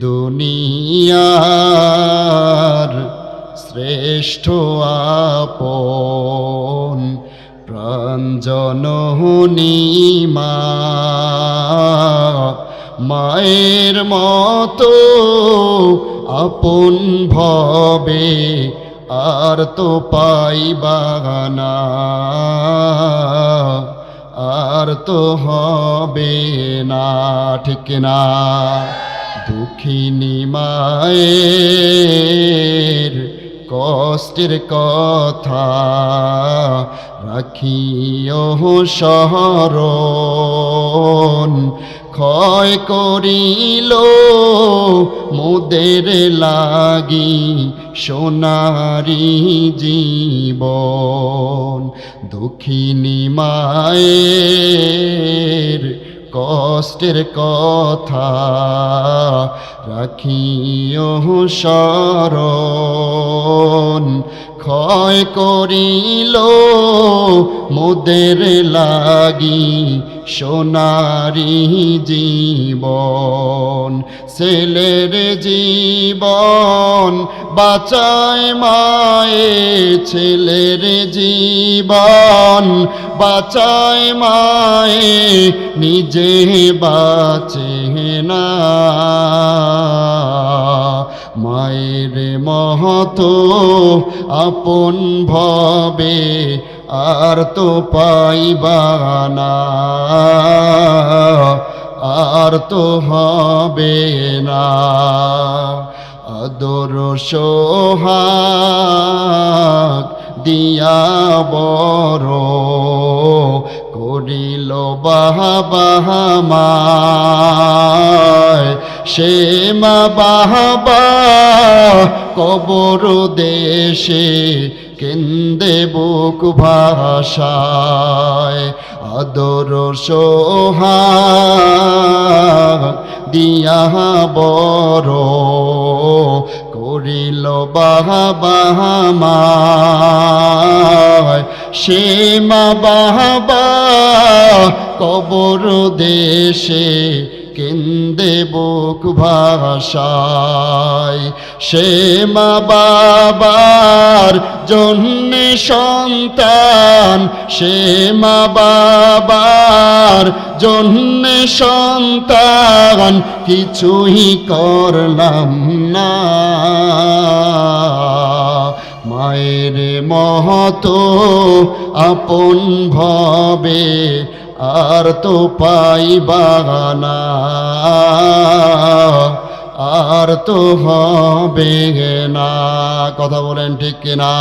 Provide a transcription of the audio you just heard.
দুনিয়ার শ্রেষ্ঠ আপন প্রাঞ্জনহনি মা, মায়ের মতো আপন ভবে আর তো পাইবানা আর তো হবে না, ঠিক না? দুঃখিনী মায়ের কষ্টের কথা রাখিও শহরণ ক্ষয় করিল মোদের লাগি সোনারি জীবন। দুঃখিনী মায়ের কষ্টের কথা রাখিও সরণ ক্ষয় করিল মোদের লাগি সোনারি জীবন, ছেলের জীবন, বাঁচায় মায়ে ছেলের জীবন, বাঁচায় মায়ে নিজে বাঁচে না। মায়ের মহতো আপন ভবে আর তো পাইবানা আর তো হবে না। আদর সোহাগ দিয়া বড় করিল বাহা বাহা মায়। সে মা বাহাবা কবর দেশে কেন্দে বুক ভাষায় আদর সোহা দিয়া বড় করিল বাহা বাহা মায়। সে মা বাহাবা কবর দেশে কেন্দে বুক ভাষায় সে মা বাবার জন্যে সন্তান সে মা বাবার জন্যে সন্তান, কিছুই করলাম না। মায়ের মহত আপন ভবে আর তো পাইবানা আর তো হবে না। কথা বলেন ঠিক কিনা?